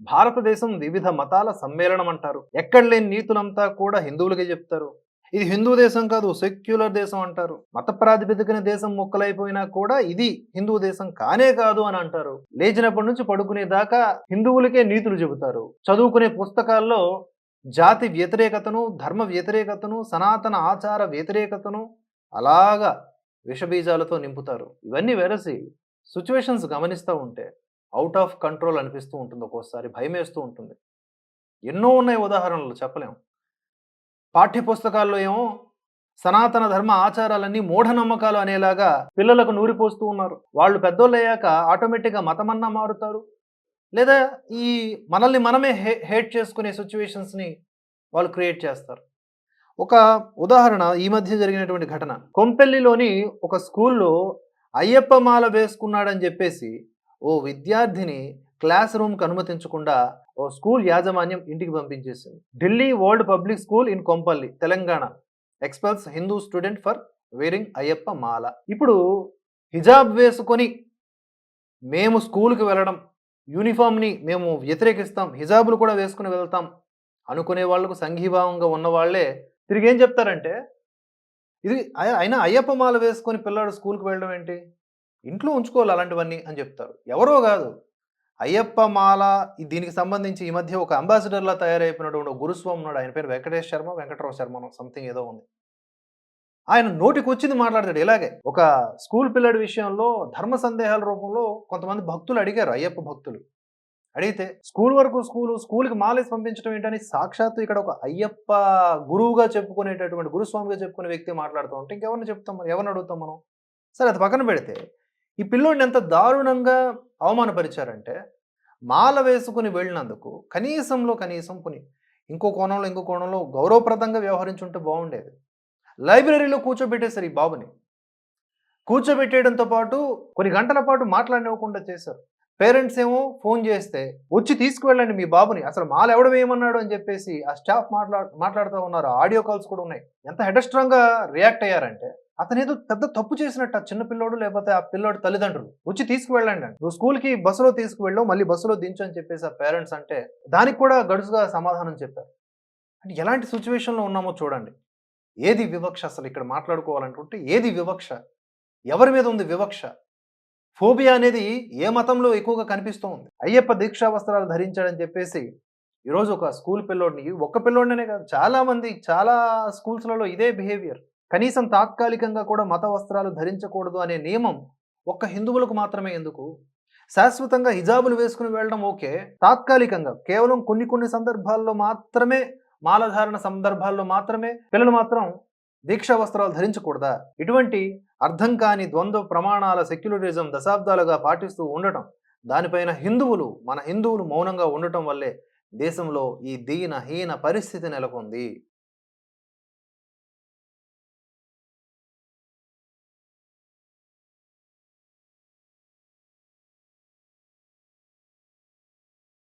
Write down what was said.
భారతదేశం వివిధ మతాల సమ్మేళనం అంటారు. ఎక్కడ లేని నీతులంతా కూడా హిందువులకే చెప్తారు. ఇది హిందూ దేశం కాదు సెక్యులర్ దేశం అంటారు. మత ప్రాతిపదికన దేశం మొక్కలైపోయినా కూడా ఇది హిందూ దేశం కానే కాదు అని అంటారు. లేచినప్పటి నుంచి పడుకునే దాకా హిందువులకే నీతులు చెబుతారు. చదువుకునే పుస్తకాల్లో జాతి వ్యతిరేకతను ధర్మ వ్యతిరేకతను సనాతన ఆచార వ్యతిరేకతను అలాగా విషబీజాలతో నింపుతారు. ఇవన్నీ వెరసి సిచ్యువేషన్స్ గమనిస్తూ ఉంటే అవుట్ ఆఫ్ కంట్రోల్ అనిపిస్తూ ఉంటుంది ఒక్కోసారి భయం వేస్తూ ఉంటుంది. ఎన్నో ఉన్నాయి ఉదాహరణలు చెప్పలేము పాఠ్య పుస్తకాల్లో ఏమో సనాతన ధర్మ ఆచారాలన్నీ మూఢనమ్మకాలు అనేలాగా పిల్లలకు నూరిపోస్తూ ఉన్నారు. వాళ్ళు పెద్దోళ్ళు అయ్యాక ఆటోమేటిక్గా మతమన్నా మారుతారు. లేదా ఈ మనల్ని మనమే హే హేట్ చేసుకునే సిచ్యువేషన్స్ని వాళ్ళు క్రియేట్ చేస్తారు. ఒక ఉదాహరణ ఈ మధ్య జరిగినటువంటి ఘటన. కొంపెల్లిలోని ఒక స్కూల్లో అయ్యప్ప మాల వేసుకున్నాడని చెప్పేసి ఓ విద్యార్థిని క్లాస్ రూమ్కి అనుమతించకుండా ఓ స్కూల్ యాజమాన్యం ఇంటికి పంపించేసింది. Delhi world public school in Kompally Telangana. Expels Hindu student for wearing Ayyappa mala. ఇప్పుడు హిజాబ్ వేసుకొని మేము స్కూల్కి వెళ్ళడం యూనిఫామ్ని మేము వ్యతిరేకిస్తాం హిజాబులు కూడా వేసుకుని వెళ్తాం అనుకునే వాళ్ళకు సంఘీభావంగా ఉన్న వాళ్ళే తిరిగి ఏం చెప్తారంటే ఇది అయినా అయ్యప్ప మాల వేసుకొని పిల్లాడు స్కూల్కి వెళ్ళడం ఏంటి? ఇంట్లో ఉంచుకోవాలి అలాంటివన్నీ అని చెప్తారు. ఎవరో కాదు. అయ్యప్ప మాల దీనికి సంబంధించి ఈ మధ్య ఒక అంబాసిడర్లా తయారైపోయినటువంటి ఒక గురుస్వామి ఉన్నాడు. ఆయన పేరు వెంకటేష్ శర్మ వెంకటరావు శర్మ సంథింగ్ ఏదో ఉంది. ఆయన నోటికి వచ్చింది మాట్లాడతాడు. ఇలాగే ఒక స్కూల్ పిల్లడి విషయంలో ధర్మ సందేహాల రూపంలో కొంతమంది భక్తులు అడిగారు. అయ్యప్ప భక్తులు అడిగితే స్కూల్ వరకు స్కూల్ స్కూల్కి మాలేసి పంపించడం ఏంటని? సాక్షాత్తు ఇక్కడ ఒక అయ్యప్ప గురువుగా చెప్పుకునేటటువంటి గురుస్వామిగా చెప్పుకునే వ్యక్తి మాట్లాడుతూ ఉంటే ఇంకెవరిని చెప్తాం మనం? ఎవరిని అడుగుతాం మనం? సరే అది పక్కన పెడితే ఈ పిల్లోడిని ఎంత దారుణంగా అవమానపరిచారంటే మాల వేసుకుని వెళ్ళినందుకు కనీసంలో కనీసం కొన్ని ఇంకో కోణంలో ఇంకో కోణంలో గౌరవప్రదంగా వ్యవహరించుంటే బాగుండేది లైబ్రరీలో కూర్చోబెట్టేశారు ఈ బాబుని. కూర్చోబెట్టేయడంతో పాటు కొన్ని గంటల పాటు మాట్లాడినివ్వకుండా చేశారు. పేరెంట్స్ ఏమో ఫోన్ చేస్తే వచ్చి తీసుకువెళ్ళండి మీ బాబుని అసలు మాల ఎవడ వేయమన్నాడు? అని చెప్పేసి ఆ స్టాఫ్ మాట్లా మాట్లాడుతూ ఉన్నారు. ఆడియో కాల్స్ కూడా ఉన్నాయి. ఎంత హెడస్ట్రాంగ్గా రియాక్ట్ అయ్యారంటే అతను ఏదో పెద్ద తప్పు చేసినట్టు ఆ చిన్న పిల్లోడు లేకపోతే ఆ పిల్లోడు తల్లిదండ్రులు వచ్చి తీసుకువెళ్ళండి అండి. నువ్వు స్కూల్కి బస్సులో తీసుకువెళ్ళు మళ్ళీ బస్సులో దించు అని చెప్పేసి ఆ పేరెంట్స్ అంటే దానికి కూడా గడుసుగా సమాధానం చెప్పారు. అంటే ఎలాంటి సిచ్యువేషన్లో ఉన్నామో చూడండి. ఏది వివక్ష అసలు ఇక్కడ మాట్లాడుకోవాలనుకుంటే ఏది వివక్ష? ఎవరి మీద ఉంది వివక్ష? ఫోబియా అనేది ఏ మతంలో ఎక్కువగా కనిపిస్తూ ఉంది? అయ్యప్ప దీక్షా వస్త్రాలు ధరించాడని చెప్పేసి ఈరోజు ఒక స్కూల్ పిల్లోడిని ఒక్క పిల్లోడినే కాదు చాలామంది చాలా స్కూల్స్లలో ఇదే బిహేవియర్. కనీసం తాత్కాలికంగా కూడా మత వస్త్రాలు ధరించకూడదు అనే నియమం ఒక్క హిందువులకు మాత్రమే ఎందుకు? శాశ్వతంగా హిజాబులు వేసుకుని వెళ్ళడం ఓకే. తాత్కాలికంగా కేవలం కొన్ని కొన్ని సందర్భాల్లో మాత్రమే మాలధారణ సందర్భాల్లో మాత్రమే పిల్లలు మాత్రం దీక్షా వస్త్రాలు ధరించకూడదా? ఇటువంటి అర్థం కాని ద్వంద్వ ప్రమాణాల సెక్యులరిజం దశాబ్దాలుగా పాటిస్తూ ఉండటం దానిపైన హిందువులు మన హిందువులు మౌనంగా ఉండటం వల్లే దేశంలో ఈ దీన హీన పరిస్థితి నెలకొంది.